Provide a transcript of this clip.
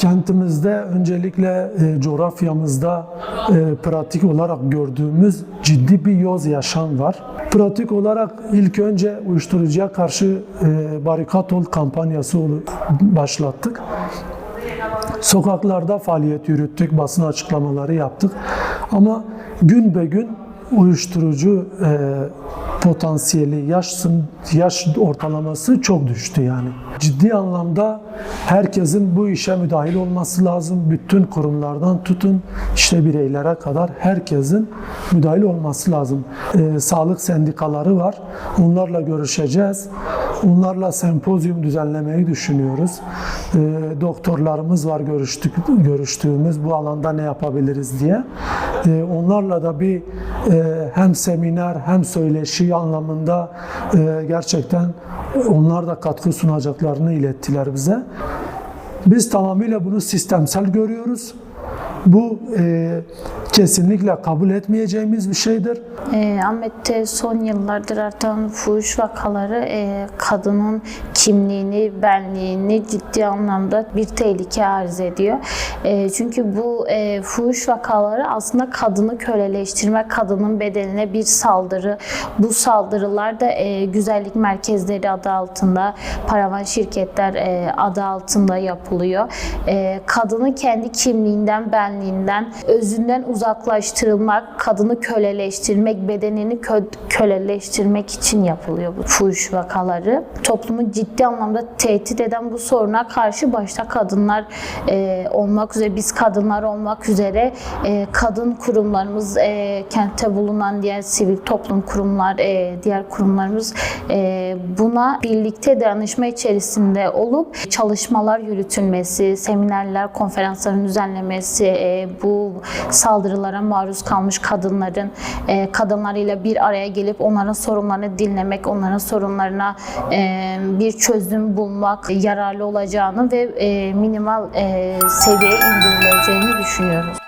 Kentimizde öncelikle e, coğrafyamızda e, pratik olarak gördüğümüz ciddi bir yoz yaşam var. Pratik olarak ilk önce uyuşturucuya karşı e, barikat ol kampanyası başlattık. Sokaklarda faaliyet yürüttük, basın açıklamaları yaptık. Ama gün be gün uyuşturucu e, potansiyeli, yaş, yaş ortalaması çok düştü yani. Ciddi anlamda herkesin bu işe müdahil olması lazım. Bütün kurumlardan tutun işte bireylere kadar herkesin müdahil olması lazım. E, sağlık sendikaları var. Onlarla görüşeceğiz. Onlarla sempozyum düzenlemeyi düşünüyoruz. E, doktorlarımız var görüştük, görüştüğümüz bu alanda ne yapabiliriz diye. E, onlarla da bir hem seminer hem söyleşi anlamında e, gerçekten onlar da katkı sunacaklarını ilettiler bize. Biz tamamıyla bunu sistemsel görüyoruz. Bu e, kesinlikle kabul etmeyeceğimiz bir şeydir. E, Ahmet'te son yıllardır artan fuhuş vakaları e, kadının kimliğini, benliğini ciddi anlamda bir tehlike arz ediyor. E, çünkü bu e, fuhuş vakaları aslında kadını köleleştirme, kadının bedenine bir saldırı. Bu saldırılar da e, güzellik merkezleri adı altında, paravan şirketler e, adı altında yapılıyor. E, kadını kendi kimliğinden, benliğinden, özünden uzaklaştırılmak, kadını köleleştirmek, bedenini kö- köleleştirmek için yapılıyor bu fuhuş vakaları. Toplumu ciddi anlamda tehdit eden bu soruna karşı başta kadınlar e, olmak üzere, biz kadınlar olmak üzere e, kadın kurumlarımız, e, kentte bulunan diğer sivil toplum kurumlar, e, diğer kurumlarımız e, buna birlikte danışma içerisinde olup çalışmalar yürütülmesi, seminerler, konferansların düzenlemesi, e, bu saldırılara maruz kalmış kadınların e, kadınlarıyla bir araya gelip onların sorunlarını dinlemek, onların sorunlarına e, bir çözüm bulmak yararlı olacağını ve e, minimal e, seviyeye indirileceğini düşünüyoruz.